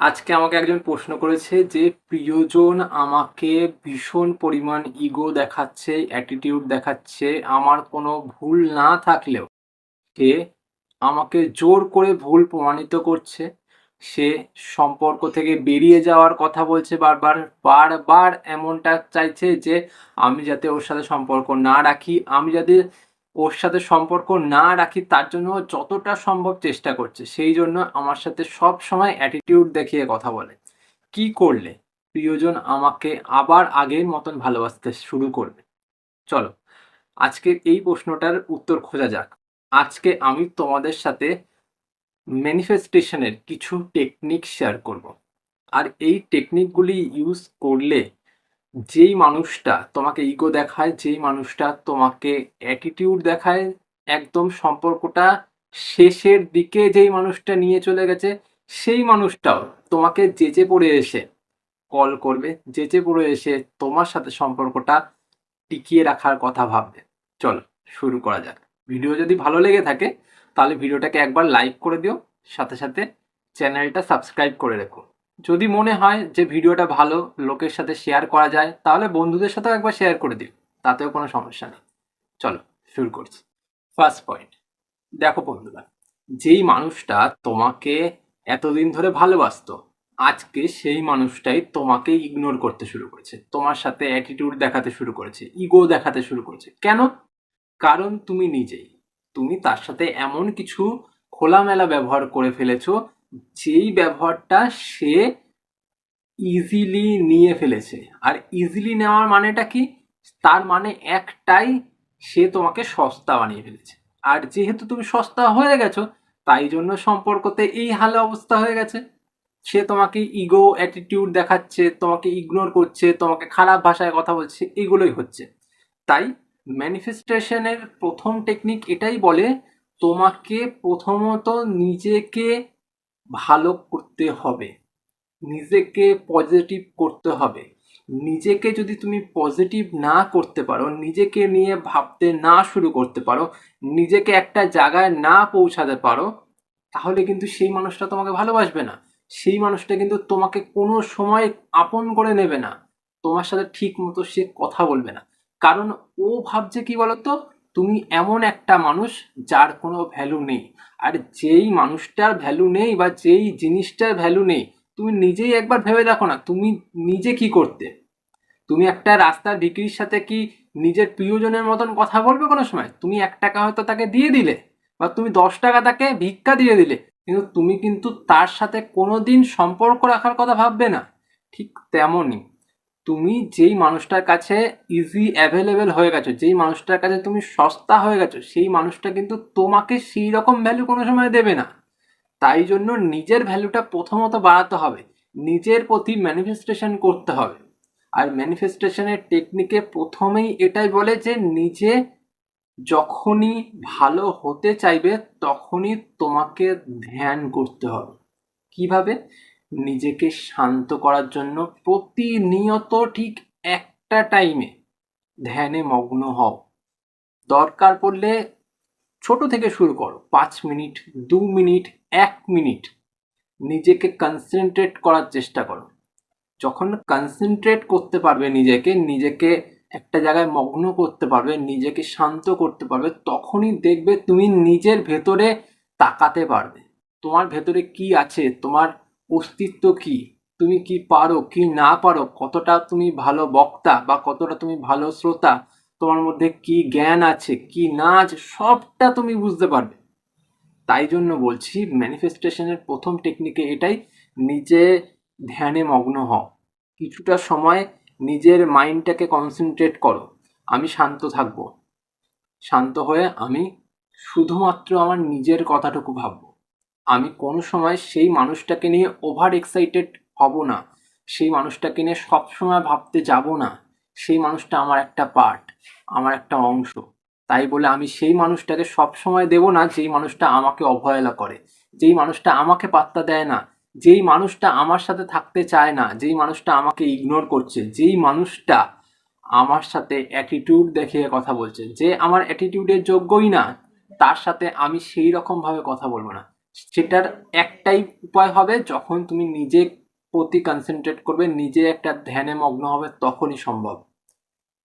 আজকে আমাকে একজন প্রশ্ন করেছে যে, প্রিয়জন আমাকে ভীষণ পরিমাণ ইগো দেখাচ্ছে অ্যাটিটিউড দেখাচ্ছে, আমার কোনো ভুল না থাকলেও সে আমাকে জোর করে ভুল প্রমাণিত করছে, সে সম্পর্ক থেকে বেরিয়ে যাওয়ার কথা বলছে বারবার বারবার এমনটা চাইছে যে, আমি যাতে ওর সাথে সম্পর্ক না রাখি, আমি যাতে ওর সাথে সম্পর্ক না রাখি তার জন্য যতটা সম্ভব চেষ্টা করছে। সেই জন্য আমার সাথে সব সময় অ্যাটিটিউড দেখিয়ে কথা বলে। কি করলে? প্রিয়জন আমাকে আবার আগের মতন ভালোবাসতে শুরু করবে। চলো আজকে এই প্রশ্নটার উত্তর খোঁজা যাক। আজকে আমি তোমাদের সাথে ম্যানিফেস্টেশনের কিছু টেকনিক শেয়ার করব। আর এই টেকনিকগুলি ইউজ করলে যেই মানুষটা তোমাকে ইগো দেখায়, যেই মানুষটা তোমাকে অ্যাটিটিউড দেখায়, একদম সম্পর্কটা শেষের দিকে যেই মানুষটা নিয়ে চলে গেছে, সেই মানুষটাও তোমাকে যেচে পড়ে এসে কল করবে যেচে পড়ে এসে তোমার সাথে সম্পর্কটা টিকিয়ে রাখার কথা ভাববে। চলো, শুরু করা যাক। ভিডিও যদি ভালো লেগে থাকে, তাহলে ভিডিওটাকে একবার লাইক করে দিও, সাথে সাথে চ্যানেলটা সাবস্ক্রাইব করে রেখো। যদি মনে হয় যে ভিডিওটা ভালো, লোকের সাথে শেয়ার করা যায়, তাহলে বন্ধুদের সাথেও একবার শেয়ার করে দিও। তাতেও কোনো সমস্যা নেই। চলো, শুরু করছি। ফার্স্ট পয়েন্ট দেখো বন্ধুরা, যেই মানুষটা তোমাকে এতদিন ধরে ভালোবাসতো, আজকে সেই মানুষটাই তোমাকে ইগনোর করতে শুরু করেছে। তোমার সাথে অ্যাটিটিউড দেখাতে শুরু করেছে ইগো দেখাতে শুরু করেছে। কেন? কারণ তুমি নিজেই। তুমি তার সাথে এমন কিছু খোলামেলা ব্যবহার করে ফেলেছো যেই ব্যবহারটা সে ইজিলি নিয়ে ফেলেছে। আর ইজিলি নেওয়ার মানেটা কি? তার মানে একটাই সে তোমাকে সস্তা বানিয়ে ফেলেছে। আর যেহেতু তুমি সস্তা হয়ে গেছো, তাই জন্য সম্পর্কতে এই হালে অবস্থা হয়ে গেছে। সে তোমাকে ইগো অ্যাটিটিউড দেখাচ্ছে, তোমাকে ইগনোর করছে, তোমাকে খারাপ ভাষায় কথা বলছে, এগুলোই হচ্ছে। তাই ম্যানিফেস্টেশনের প্রথম টেকনিক এটাই বলে, তোমাকে প্রথমত নিজেকে ভালো করতে হবে। নিজেকে পজিটিভ করতে হবে। নিজেকে যদি তুমি পজিটিভ না করতে পারো, নিজেকে নিয়ে ভাবতে না শুরু করতে পারো, নিজেকে একটা জায়গায় না পৌঁছাতে পারো, তাহলে কিন্তু সেই মানুষটা তোমাকে ভালোবাসবে না। সেই মানুষটা কিন্তু তোমাকে কোনো সময় আপন করে নেবে না। তোমার সাথে ঠিক মতো সে কথা বলবে না। কারণ ও ভাবছে কি বলতো? তুমি এমন একটা মানুষ যার কোনো ভ্যালু নেই। আর যেই মানুষটার ভ্যালু নেই বা যেই জিনিসটার ভ্যালু নেই, তুমি নিজেই একবার ভেবে দেখো না, তুমি নিজে কি করতে? তুমি একটা রাস্তার ভিকিরির সাথে কি নিজের প্রিয়জনের মতন কথা বলবে কোনো সময়? তুমি এক টাকা হয়তো তাকে দিয়ে দিলে বা তুমি দশ টাকা তাকে ভিক্ষা দিয়ে দিলে, কিন্তু তুমি কিন্তু তার সাথে কোনো দিন সম্পর্ক রাখার কথা ভাববে না। ঠিক তেমনই। তুমি যেই মানুষটার কাছে ইজি অ্যাভেলেবেল হয়ে গেছো, যেই মানুষটার কাছে তুমি সস্তা হয়ে গেছো, সেই মানুষটা কিন্তু তোমাকে সেই রকম ভ্যালু কোনো সময় দেবে না। তাই জন্য নিজের ভ্যালুটা প্রথমত বাড়াতে হবে, নিজের প্রতি ম্যানিফেস্টেশন করতে হবে। আর ম্যানিফেস্টেশনের টেকনিকে প্রথমেই এটাই বলে যে নিজে যখনই ভালো হতে চাইবে, তখনই তোমাকে ধ্যান করতে হবে। কীভাবে? নিজেকে শান্ত করার জন্য প্রতিনিয়ত ঠিক একটা টাইমে ধ্যানে মগ্ন হও। দরকার পড়লে ছোট থেকে শুরু করো। পাঁচ মিনিট, দু মিনিট, এক মিনিট নিজেকে কনসেন্ট্রেট করার চেষ্টা করো। যখন কনসেন্ট্রেট করতে পারবে নিজেকে নিজেকে একটা জায়গায় মগ্ন করতে পারবে, নিজেকে শান্ত করতে পারবে, তখনই দেখবে তুমি নিজের ভেতরে তাকাতে পারবে। তোমার ভেতরে কি আছে? তোমার অস্তিত্ব কি? তুমি কি পারো, কি না পারো? কতটা তুমি ভালো বক্তা বা কতটা তুমি ভালো শ্রোতা? তোমার মধ্যে কি জ্ঞান আছে, কি না আছে, সবটা তুমি বুঝতে পারবে। তাই জন্য বলছি ম্যানিফেস্টেশনের প্রথম টেকনিকে এটাই, নিজে ধ্যানে মগ্ন হও। কিছুটা সময় নিজের মাইন্ডটাকে কনসেন্ট্রেট করো। আমি শান্ত থাকব। শান্ত হয়ে আমি শুধুমাত্র আমার নিজের কথাটুকু ভাববো। আমি কোনো সময় সেই মানুষটাকে নিয়ে ওভার এক্সাইটেড হব না। সেই মানুষটাকে নিয়ে সবসময় ভাবতে যাব না। সেই মানুষটা আমার একটা পার্ট আমার একটা অংশ। তাই বলে আমি সেই মানুষটাকে সবসময় দেব না যেই মানুষটা আমাকে অবহেলা করে। যেই মানুষটা আমাকে পাত্তা দেয় না। যেই মানুষটা আমার সাথে থাকতে চায় না। যেই মানুষটা আমাকে ইগনোর করছে। যেই মানুষটা আমার সাথে অ্যাটিটিউড দেখিয়ে কথা বলছে। যে আমার অ্যাটিটিউডের যোগ্যই না, তার সাথে আমি সেই রকমভাবে কথা বলব না। সেটার একটাই উপায় হবে, যখন তুমি নিজে প্রতি কনসেন্ট্রেট করবে, নিজে একটা ধ্যানে মগ্ন হবে, তখনই সম্ভব।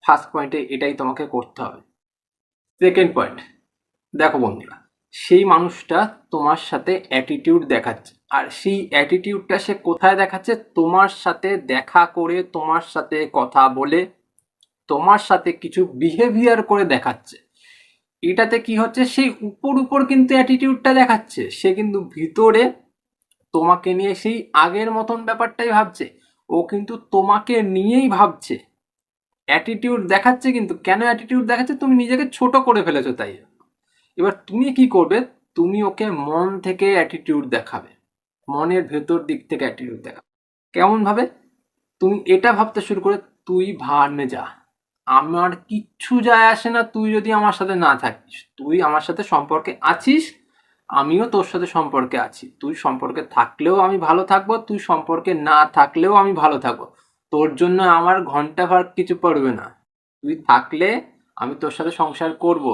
ফার্স্ট পয়েন্টে এটাই তোমাকে করতে হবে। সেকেন্ড পয়েন্ট দেখো বন্ধুরা, সেই মানুষটা তোমার সাথে অ্যাটিটিউড দেখাচ্ছে। আর সেই অ্যাটিটিউডটা সে কোথায় দেখাচ্ছে? তোমার সাথে দেখা করে, তোমার সাথে কথা বলে, তোমার সাথে কিছু বিহেভিয়ার করে দেখাচ্ছে। এটাতে কি হচ্ছে? সেই উপর উপর কিন্তু অ্যাটিটিউডটা দেখাচ্ছে। সে কিন্তু ভিতরে তোমাকে নিয়ে সেই আগের মতন ব্যাপারটাই ভাবছে। ও কিন্তু তোমাকে নিয়েই ভাবছে। অ্যাটিটিউড দেখাচ্ছে কিন্তু। কেন অ্যাটিটিউড দেখাচ্ছে? তুমি নিজেকে ছোট করে ফেলেছো তাই। এবার তুমি কি করবে? তুমি ওকে মন থেকে অ্যাটিটিউড দেখাবে। মনের ভেতর দিক থেকে অ্যাটিটিউড দেখাবে। কেমন ভাবে তুমি এটা ভাবতে শুরু করে, তুই ভাড়নে যা। আমার কিচ্ছু যায় আসে না, তুই যদি আমার সাথে না থাকিস। তুই আমার সাথে সম্পর্কে আছিস, আমিও তোর সাথে সম্পর্কে আছি। তুই সম্পর্কে থাকলেও আমি ভালো থাকব, তুই সম্পর্কে না থাকলেও আমি ভালো থাকব। তোর জন্য আমার ঘণ্টা ভার কিছু পড়বে না। তুই থাকলে আমি তোর সাথে সংসার করব।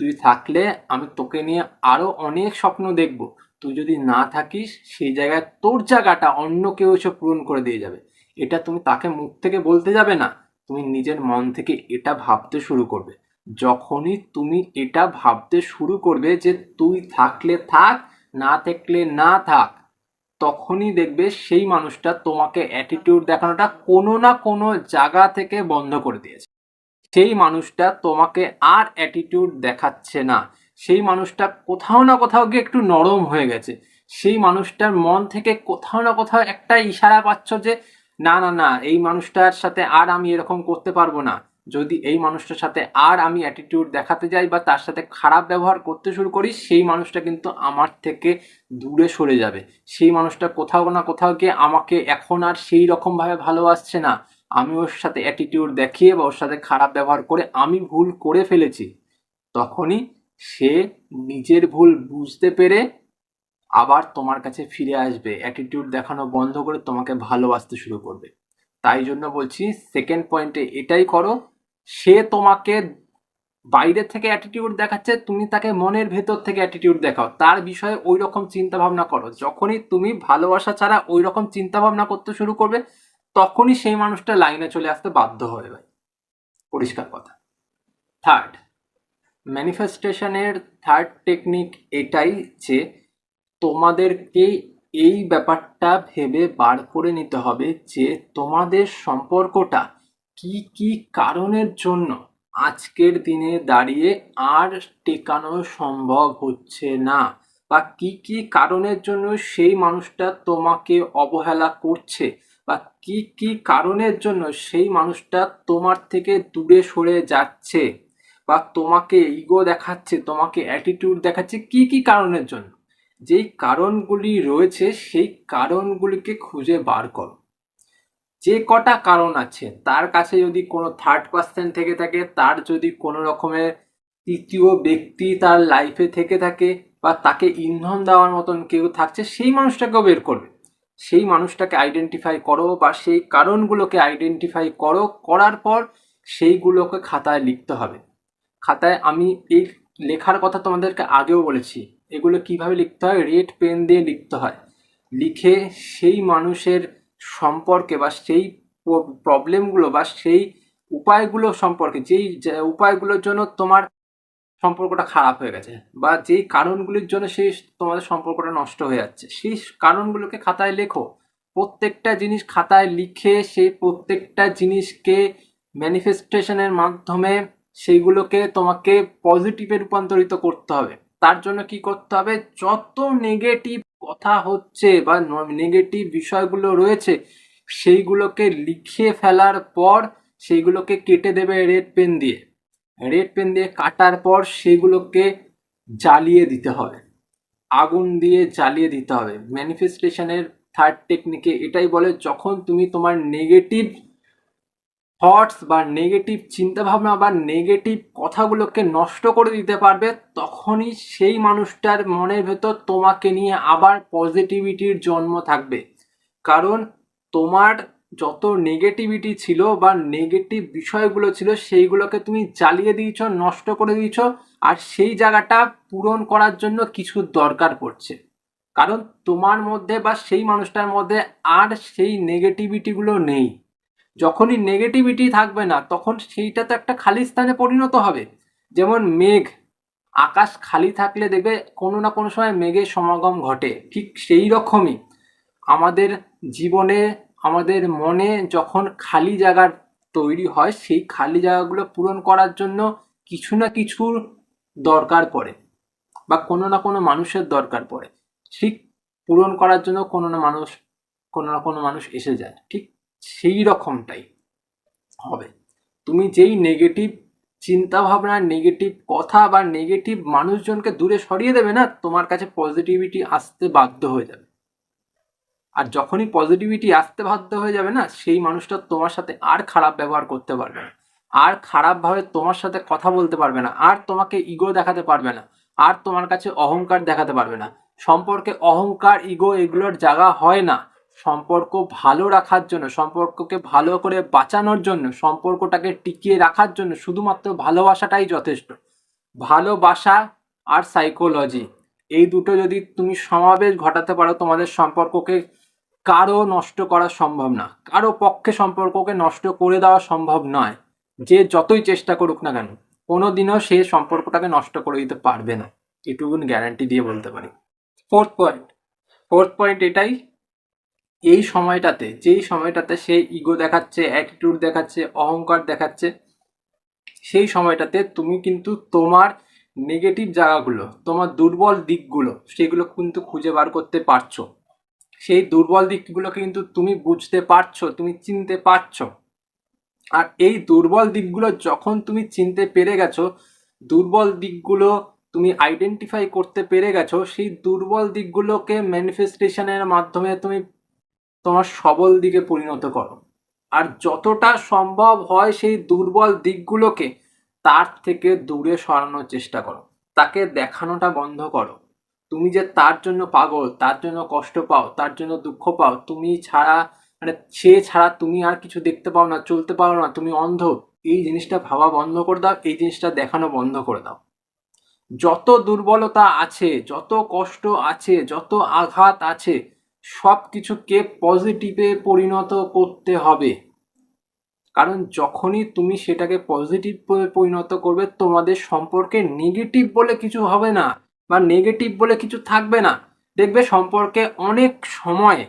তুই থাকলে আমি তোকে নিয়ে আরও অনেক স্বপ্ন দেখব। তুই যদি না থাকিস, সেই জায়গায় তোর জায়গাটা অন্য কেউ এসে পূরণ করে দিয়ে যাবে। এটা তুমি তাকে মুখ থেকে বলতে যাবে না? তুমি নিজের মন থেকে এটা ভাবতে শুরু করবে। যখনই তুমি এটা ভাবতে শুরু করবে যে তুই থাকলে থাক, না থাকলে না থাক, তখনই দেখবে সেই মানুষটা তোমাকে অ্যাটিটিউড দেখানোটা কোনো না কোনো জায়গা থেকে বন্ধ করে দিয়েছে। সেই মানুষটা তোমাকে আর অ্যাটিটিউড দেখাচ্ছে না। সেই মানুষটা কোথাও না কোথাও গিয়ে একটু নরম হয়ে গেছে। সেই মানুষটার মন থেকে কোথাও না কোথাও একটা ইশারা পাচ্ছ যে না না না, এই মানুষটার সাথে আর আমি এরকম করতে পারব না। যদি এই মানুষটার সাথে আর আমি অ্যাটিটিউড দেখাতে যাই বা তার সাথে খারাপ ব্যবহার করতে শুরু করি, সেই মানুষটা কিন্তু আমার থেকে দূরে সরে যাবে। সেই মানুষটা কোথাও না কোথাও গিয়ে আমাকে এখন আর সেই রকমভাবে ভালোবাসছে না। আমি ওর সাথে অ্যাটিটিউড দেখিয়ে বা ওর সাথে খারাপ ব্যবহার করে আমি ভুল করে ফেলেছি। তখনই সে নিজের ভুল বুঝতে পেরে আবার তোমার কাছে ফিরে আসবে অ্যাটিটিউড দেখানো বন্ধ করে তোমাকে ভালোবাসতে শুরু করবে। তাই জন্য বলছি সেকেন্ড পয়েন্টে এটাই করো, সে তোমাকে বাইরে থেকে অ্যাটিটিউড দেখাচ্ছে, তুমি তাকে মনের ভেতর থেকে অ্যাটিটিউড দেখাও। তার বিষয়ে ওই রকম চিন্তা ভাবনা করো। যখনই তুমি ভালোবাসা ছাড়া ওই রকম চিন্তা ভাবনা করতে শুরু করবে, তখনই সেই মানুষটা লাইনে চলে আসতে বাধ্য হয়ে ভাই। পরিষ্কার কথা। থার্ড ম্যানিফেস্টেশনের থার্ড টেকনিক এটাই যে তোমাদেরকে এই ব্যাপারটা ভেবে বার করে নিতে হবে যে তোমাদের সম্পর্কটা কি কি কারণের জন্য আজকের দিনে দাঁড়িয়ে আর টেকানো সম্ভব হচ্ছে না বা কি কি কারণের জন্য সেই মানুষটা তোমাকে অবহেলা করছে বা কি কি কারণের জন্য সেই মানুষটা তোমার থেকে দূরে সরে যাচ্ছে বা তোমাকে ইগো দেখাচ্ছে, তোমাকে অ্যাটিটিউড দেখাচ্ছে, কি কি কারণের জন্য? যেই কারণগুলি রয়েছে, সেই কারণগুলিকে খুঁজে বার করো। যে কটা কারণ আছে, তার কাছে যদি কোনো থার্ড পার্সন থেকে থাকে, তার যদি কোনো রকমের তৃতীয় ব্যক্তি তার লাইফে থেকে থাকে বা তাকে ইন্ধন দেওয়ার মতন কেউ থাকছে, সেই মানুষটাকেও বের করবে। সেই মানুষটাকে আইডেন্টিফাই করো বা সেই কারণগুলোকে আইডেন্টিফাই করো, করার পর সেইগুলোকে খাতায় লিখতে হবে। খাতায় আমি এই লেখার কথা তোমাদেরকে আগেও বলেছি। এগুলো কীভাবে লিখতে হয়? রেড পেন দিয়ে লিখতে হয়। লিখে সেই মানুষের সম্পর্কে বা সেই প্রবলেমগুলো বা সেই উপায়গুলো সম্পর্কে, যেই উপায়গুলোর জন্য তোমার সম্পর্কটা খারাপ হয়ে গেছে বা যেই কারণগুলির জন্য সেই তোমাদের সম্পর্কটা নষ্ট হয়ে যাচ্ছে, সেই কারণগুলোকে খাতায় লেখো। প্রত্যেকটা জিনিস খাতায় লিখে সেই প্রত্যেকটা জিনিসকে ম্যানিফেস্টেশনের মাধ্যমে সেইগুলোকে তোমাকে পজিটিভে রূপান্তরিত করতে হবে। তার জন্য কি করতে হবে? যত নেগেটিভ কথা হচ্ছে বা নেগেটিভ বিষয়গুলো রয়েছে, সেইগুলোকে লিখে ফেলার পর সেইগুলোকে কেটে দেবে রেড পেন দিয়ে। রেড পেন দিয়ে কাটার পর সেগুলোকে জ্বালিয়ে দিতে হবে। আগুন দিয়ে জ্বালিয়ে দিতে হবে। ম্যানিফেস্টেশনের থার্ড টেকনিকে এটাই বলে, যখন তুমি তোমার নেগেটিভ থটস বা নেগেটিভ চিন্তাভাবনা বা নেগেটিভ কথাগুলোকে নষ্ট করে দিতে পারবে, তখনই সেই মানুষটার মনের ভেতর তোমাকে নিয়ে আবার পজিটিভিটির জন্ম থাকবে। কারণ তোমার যত নেগেটিভিটি ছিল বা নেগেটিভ বিষয়গুলো ছিল, সেইগুলোকে তুমি জ্বালিয়ে দিয়েছ, নষ্ট করে দিয়েছ, আর সেই জায়গাটা পূরণ করার জন্য কিছু দরকার পড়ছে। কারণ তোমার মধ্যে বা সেই মানুষটার মধ্যে আর সেই নেগেটিভিটিগুলো নেই। যখনই নেগেটিভিটি থাকবে না, তখন সেইটা তো একটা খালি স্থানে পরিণত হবে। যেমন মেঘ, আকাশ খালি থাকলে দেখবে কোনো না কোনো সময় মেঘের সমাগম ঘটে, ঠিক সেই রকমই। আমাদের জীবনে, আমাদের মনে যখন খালি জায়গার তৈরি হয়, সেই খালি জায়গাগুলো পূরণ করার জন্য কিছু না কিছুর দরকার পড়ে বা কোনো না কোনো মানুষের দরকার পড়ে, ঠিক পূরণ করার জন্য কোনো না মানুষ, কোনো না কোনো মানুষ এসে যায়, ঠিক? সেই রকমটাই হবে। তুমি যেই নেগেটিভ চিন্তা ভাবনা নেগেটিভ কথা বা নেগেটিভ মানুষজনকে দূরে সরিয়ে দেবে না, তোমার কাছে পজিটিভিটি আসতে বাধ্য হয়ে যাবে। আর যখনই পজিটিভিটি আসতে বাধ্য হয়ে যাবে না, সেই মানুষটা তোমার সাথে আর খারাপ ব্যবহার করতে পারবে না। আর খারাপভাবে তোমার সাথে কথা বলতে পারবে না। আর তোমাকে ইগো দেখাতে পারবে না। আর তোমার কাছে অহংকার দেখাতে পারবে না। সম্পর্কে অহংকার ইগো এগুলোর জায়গা হয় না। সম্পর্ক ভালো রাখার জন্য, সম্পর্ককে ভালো করে বাঁচানোর জন্য, সম্পর্কটাকে টিকিয়ে রাখার জন্য শুধুমাত্র ভালোবাসাটাই যথেষ্ট। ভালোবাসা আর সাইকোলজি এই দুটো যদি তুমি সমাবেশ ঘটাতে পারো, তোমাদের সম্পর্ককে কারও নষ্ট করা সম্ভব না। কারও পক্ষে সম্পর্ককে নষ্ট করে দেওয়া সম্ভব নয়। যে যতই চেষ্টা করুক না কেন, কোনোদিনও সে সম্পর্কটাকে নষ্ট করে দিতে পারবে না। এটুকুন গ্যারান্টি দিয়ে বলতে পারি। ফোর্থ পয়েন্ট ফোর্থ পয়েন্ট এটাই এই সময়টাতে, যেই সময়টাতে সে ইগো দেখাচ্ছে অ্যাটিটিউড দেখাচ্ছে, অহংকার দেখাচ্ছে, সেই সময়টাতে তুমি কিন্তু তোমার নেগেটিভ জায়গাগুলো, তোমার দুর্বল দিকগুলো, সেগুলো কিন্তু খুঁজে বার করতে পারছ। সেই দুর্বল দিকগুলোকে কিন্তু তুমি বুঝতে পারছ, তুমি চিনতে পারছ। আর এই দুর্বল দিকগুলো যখন তুমি চিনতে পেরে গেছো, দুর্বল দিকগুলো তুমি আইডেন্টিফাই করতে পেরে গেছো, সেই দুর্বল দিকগুলোকে ম্যানিফেস্টেশনের মাধ্যমে তুমি তোমার সবল দিকে পরিণত করো। আর যতটা সম্ভব হয় সেই দুর্বল দিকগুলোকে তার থেকে দূরে সরানোর চেষ্টা করো। তাকে দেখানোটা বন্ধ করো। তুমি যে তার জন্য পাগল, তার জন্য কষ্ট পাও, তার জন্য দুঃখ পাও, তুমি ছাড়া মানে সে ছাড়া তুমি আর কিছু দেখতে পাও না, চলতে পারো না, তুমি অন্ধ, এই জিনিসটা ভাবা বন্ধ করে দাও, এই জিনিসটা দেখানো বন্ধ করে দাও। যত দুর্বলতা আছে, যত কষ্ট আছে, যত আঘাত আছে সব কিছুকে পজিটিভে পরিণত করতে হবে। কারণ যখনই তুমি সেটাকে পজিটিভ পরিণত করবে, তোমাদের সম্পর্কে নেগেটিভ বলে কিছু হবে না বা নেগেটিভ বলে কিছু থাকবে না। দেখবে সম্পর্কে অনেক সময়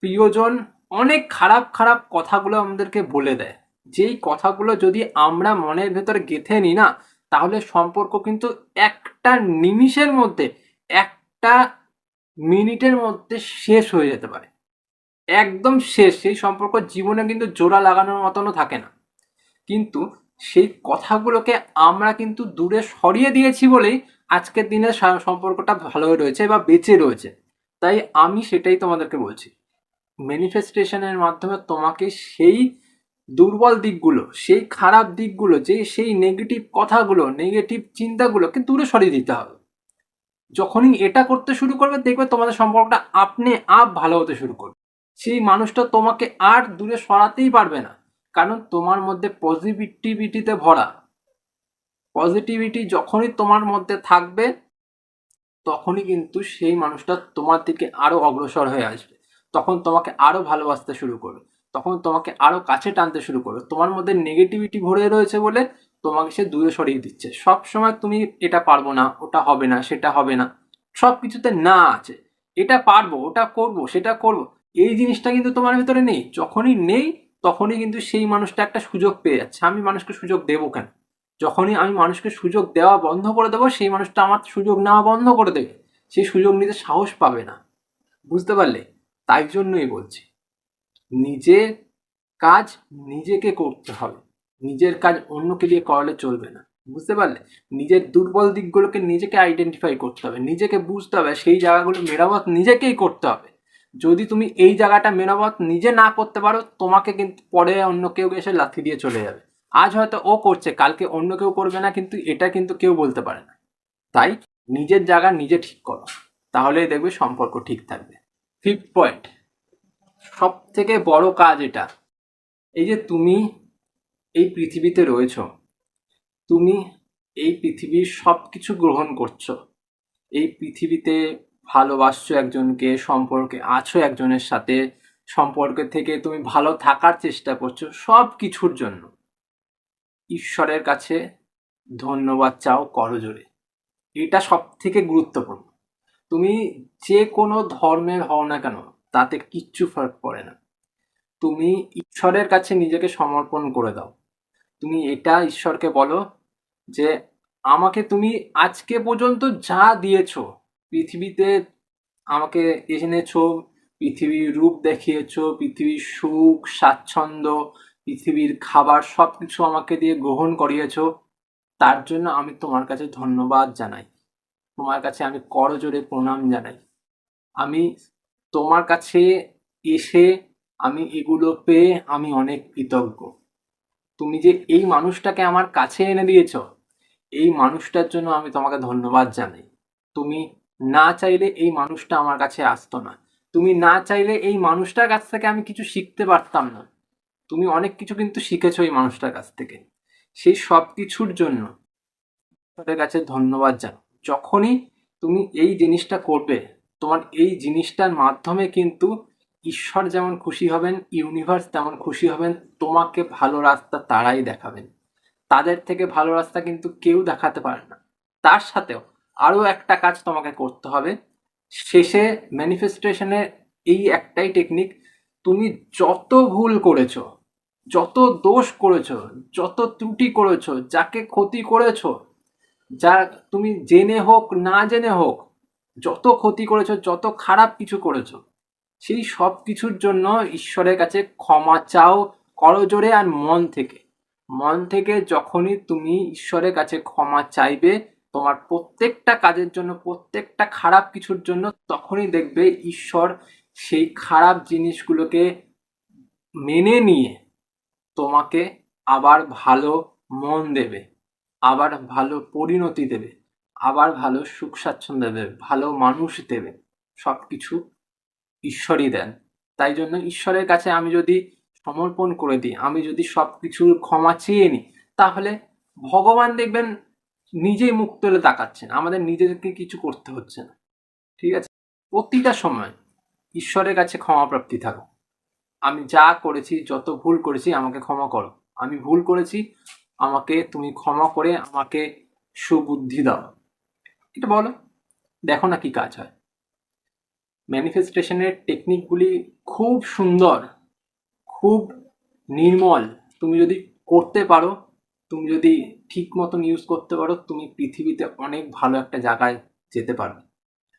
প্রিয়জন অনেক খারাপ খারাপ কথাগুলো আমাদেরকে বলে দেয়। যেই কথাগুলো যদি আমরা মনের ভেতরে গেঁথে নিই না, তাহলে সম্পর্ক কিন্তু একটা নিমিষের মধ্যে, একটা মিনিটের মধ্যে শেষ হয়ে যেতে পারে। একদম শেষ, সেই সম্পর্ক জীবনে কিন্তু জোড়া লাগানোর মতনও থাকে না। কিন্তু সেই কথাগুলোকে আমরা কিন্তু দূরে সরিয়ে দিয়েছি বলেই আজকের দিনে সম্পর্কটা ভালো রয়েছে বা বেঁচে রয়েছে। তাই আমি সেটাই তোমাদেরকে বলছি। ম্যানিফেস্টেশনের মাধ্যমে তোমাকে সেই দুর্বল দিকগুলো, সেই খারাপ দিকগুলো, যে, সেই নেগেটিভ কথাগুলো নেগেটিভ চিন্তাগুলোকে দূরে সরিয়ে দিতে হবে। যখনই এটা করতে শুরু করবে, দেখবে তোমাদের সম্পর্কটা আপনি আপ ভালো হতে শুরু করবে। সেই মানুষটা তোমাকে আর দূরে সরাতেই পারবে না। কারণ তোমার মধ্যে পজিটিভিটিতে ভরা। পজিটিভিটি যখনই তোমার মধ্যে থাকবে, তখনই কিন্তু সেই মানুষটা তোমার দিকে আরও অগ্রসর হয়ে আসবে। তখন তোমাকে আরও ভালোবাসতে শুরু করবে। তখন তোমাকে আরও কাছে টানতে শুরু করবে। তোমার মধ্যে নেগেটিভিটি ভরে রয়েছে বলে তোমাকে সে দূরে সরিয়ে দিচ্ছে। সব সময় তুমি এটা পারব না, ওটা হবে না, সেটা হবে না। সব কিছুতে না আছে। এটা পারব, ওটা করব, সেটা করব। এই জিনিসটা কিন্তু তোমার ভিতরে নেই। যখনই নেই, তখনই কিন্তু সেই মানুষটা একটা সুযোগ পেয়ে যাচ্ছে। আমি মানুষকে সুযোগ দেবো কেন? যখনই আমি মানুষকে সুযোগ দেওয়া বন্ধ করে দেবো, সেই মানুষটা আমার সুযোগ নেওয়া বন্ধ করে দেবে। সেই সুযোগ নিতে সাহস পাবে না। বুঝতে পারলে? তাই জন্যই বলছি। নিজের কাজ নিজেকে করতে হবে। নিজের কাজ অন্যকে দিয়ে করালে চলবে না। বুঝতে পারলে? নিজের দুর্বল দিকগুলোকে নিজেকে আইডেন্টিফাই করতে হবে, নিজেকে বুঝতে হবে, সেই জায়গাগুলো মেরামত নিজেকেই করতে হবে। যদি তুমি এই জায়গাটা মেরামত নিজে না করতে পারো, তোমাকে কিন্তু পরে অন্য কেউ এসে লাথি দিয়ে চলে যাবে। আজ হয়তো ও করছে, কালকে অন্য কেউ করবে না, কিন্তু এটা কিন্তু কেউ বলতে পারে না। তাই নিজের জায়গা নিজে ঠিক করো, তাহলেই দেখবে সম্পর্ক ঠিক থাকবে। ফিফথ পয়েন্ট সব থেকে বড় কাজ এটা। এই যে তুমি এই পৃথিবীতে রয়েছো। তুমি এই পৃথিবীর সব কিছু গ্রহণ করছ। এই পৃথিবীতে ভালোবাসছো একজনকে, সম্পর্কে আছো একজনের সাথে, সম্পর্কে থেকে তুমি ভালো থাকার চেষ্টা করছ সব কিছুর জন্য। ঈশ্বরের কাছে ধন্যবাদ চাও করজোরে এটা সব থেকে গুরুত্বপূর্ণ। তুমি যে কোনো ধর্মের হও না কেন, তাতে কিচ্ছু ফারাক পড়ে না। তুমি ঈশ্বরের কাছে নিজেকে সমর্পণ করে দাও। তুমি এটা ঈশ্বরকে বলো যে আমাকে তুমি আজকে পর্যন্ত যা দিয়েছ, পৃথিবীতে আমাকে এনেছো, পৃথিবীর রূপ দেখিয়েছো, পৃথিবীর সুখ, স্বাচ্ছন্দ্য, পৃথিবীর খাবার সব কিছু আমাকে দিয়ে গ্রহণ করিয়েছ, তার জন্য আমি তোমার কাছে ধন্যবাদ জানাই। তোমার কাছে আমি করজোরে প্রণাম জানাই। আমি তোমার কাছে এসে আমি এগুলো পেয়ে আমি অনেক কৃতজ্ঞ। তুমি যে এই মানুষটাকে আমার কাছে এনে দিয়েছ, এই মানুষটার জন্য আমি তোমাকে ধন্যবাদ জানাই। তুমি না চাইলে এই মানুষটা আমার কাছে আসতো না। তুমি না চাইলে এই মানুষটার কাছ থেকে আমি কিছু শিখতে পারতাম না। তুমি অনেক কিছু কিন্তু শিখেছো এই মানুষটার কাছ থেকে। সেই সব কিছুর জন্য তাদের কাছে ধন্যবাদ জানো যখনই তুমি এই জিনিসটা করবে, তোমার এই জিনিসটার মাধ্যমে কিন্তু ঈশ্বর যেমন খুশি হবেন ইউনিভার্স তেমন খুশি হবেন, তোমাকে ভালো রাস্তা তারাই দেখাবেন। তাদের থেকে ভালো রাস্তা কিন্তু কেউ দেখাতে পারে না। তার সাথেও আরও একটা কাজ তোমাকে করতে হবে। শেষে ম্যানিফেস্টেশনের এই একটাই টেকনিক তুমি যত ভুল করেছ, যত দোষ করেছ, যত ত্রুটি করেছ, যাকে ক্ষতি করেছ, যা তুমি জেনে হোক, না জেনে হোক, যত ক্ষতি করেছ, যত খারাপ কিছু করেছ সেই সব কিছুর জন্য ঈশ্বরের কাছে ক্ষমা চাও করজোরে আর মন থেকে। মন থেকে যখনই তুমি ঈশ্বরের কাছে ক্ষমা চাইবে, তোমার প্রত্যেকটা কাজের জন্য, প্রত্যেকটা খারাপ কিছুর জন্য তখনই দেখবে ঈশ্বর সেই খারাপ জিনিসগুলোকে মেনে নিয়ে তোমাকে আবার ভালো মন দেবে, আবার ভালো পরিণতি দেবে, আবার ভালো সুখ স্বাচ্ছন্দ্য দেবে, ভালো মানুষ দেবে সব কিছু ঈশ্বরই দেন। তাই জন্য ঈশ্বরের কাছে আমি যদি সমর্পণ করে দিই, আমি যদি সব কিছুর ক্ষমা চেয়ে নিই, তাহলে ভগবান দেখবেন নিজেই মুখ তুলে তাকাচ্ছেন। আমাদের নিজেদেরকে কিছু করতে হচ্ছে না। ঠিক আছে? প্রতিটা সময় ঈশ্বরের কাছে ক্ষমা প্রাপ্তি থাকো আমি যা করেছি, যত ভুল করেছি, আমাকে ক্ষমা করো। আমি ভুল করেছি, আমাকে তুমি ক্ষমা করে আমাকে সুবুদ্ধি দাও। এটা বলো, দেখো না কি কাজ হয়। ম্যানিফেস্টেশনের টেকনিকগুলি খুব সুন্দর, খুব নির্মল। তুমি যদি করতে পারো, তুমি যদি ঠিক মতন ইউজ করতে পারো, তুমি পৃথিবীতে অনেক ভালো একটা জায়গায় যেতে পারবে।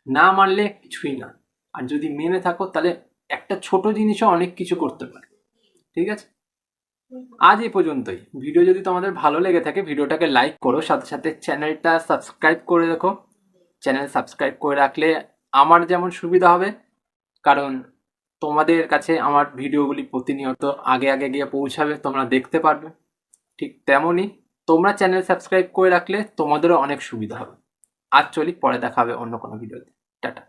না মানলে কিছুই না। আর যদি মেনে থাকো, তাহলে একটা ছোট জিনিসও অনেক কিছু করতে পারে। ঠিক আছে? আজ এই পর্যন্তই। ভিডিও যদি তোমাদের ভালো লেগে থাকে, ভিডিওটাকে লাইক করো। সাথে সাথে চ্যানেলটা সাবস্ক্রাইব করে দেখো চ্যানেল সাবস্ক্রাইব করে রাখলে আমার যেমন সুবিধা হবে, কারণ তোমাদের কাছে আমার ভিডিওগুলি প্রতিনিয়ত আগে আগে গিয়ে পৌঁছাবে, তোমরা দেখতে পারবে। ঠিক তেমনই তোমরা চ্যানেল সাবস্ক্রাইব করে রাখলে তোমাদেরও অনেক সুবিধা হবে। আর চলি, পরে দেখাবে অন্য কোনো ভিডিওতে। টাটা।